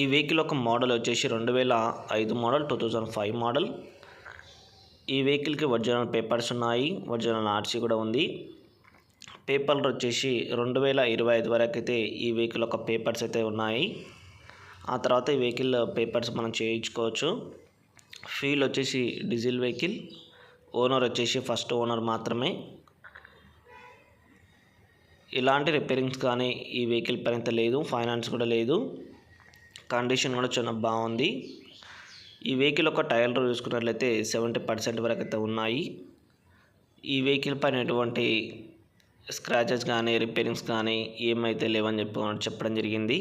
ఈ వెహికల్ ఒక మోడల్ వచ్చేసి రెండు వేల ఐదు model two thousand five model. ఈ వెహికల్కి ఒరిజినల్ పేపర్స్ ఉన్నాయి ఒరిజినల్ ఆర్సీ కూడా ఉంది. పేపర్లు వచ్చేసి రెండు వేల ఇరవై ఐదు వరకు అయితే ఈ వెహికల్ ఒక పేపర్స్ అయితే ఉన్నాయి. ఆ తర్వాత ఈ వెహికల్ పేపర్స్ మనం చేయించుకోవచ్చు. ఫీల్ వచ్చేసి డీజిల్ వెహికల్ ఓనర్ వచ్చేసి ఫస్ట్ ఓనర్ మాత్రమే. ఇలాంటి రిపేరింగ్స్ కానీ ఈ వెహికల్ పైన లేదు ఫైనాన్స్ కూడా లేదు. కండిషన్ కూడా చాలా బాగుంది. ఈ వెహికల్ ఒక టైర్లు చూసుకున్నట్లయితే సెవెంటీ పర్సెంట్ వరకు అయితే ఉన్నాయి. ఈ వెహికల్ పైన ఎటువంటి స్క్రాచెస్ కానీ రిపేరింగ్స్ కానీ ఏమైతే లేవని చెప్పి చెప్పడం జరిగింది.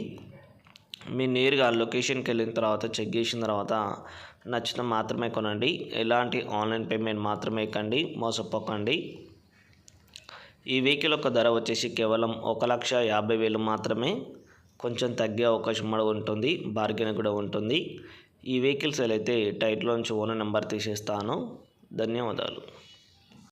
మీరు నేరుగా లొకేషన్కి వెళ్ళిన తర్వాత చెక్ చేసిన తర్వాత నచ్చిన మాత్రమే కొనండి. ఎలాంటి ఆన్లైన్ పేమెంట్ మాత్రమే కండి మోసపోకండి. ఈ వెహికల్ యొక్క ధర వచ్చేసి కేవలం ఒక లక్ష యాభై వేలు మాత్రమే. కొంచెం తగ్గే అవకాశం కూడా ఉంటుంది బార్గెన్ కూడా ఉంటుంది. ఈ వెహికల్స్ అయితే టైట్లో నుంచి ఓనర్ నెంబర్ తీసేస్తాను. ధన్యవాదాలు.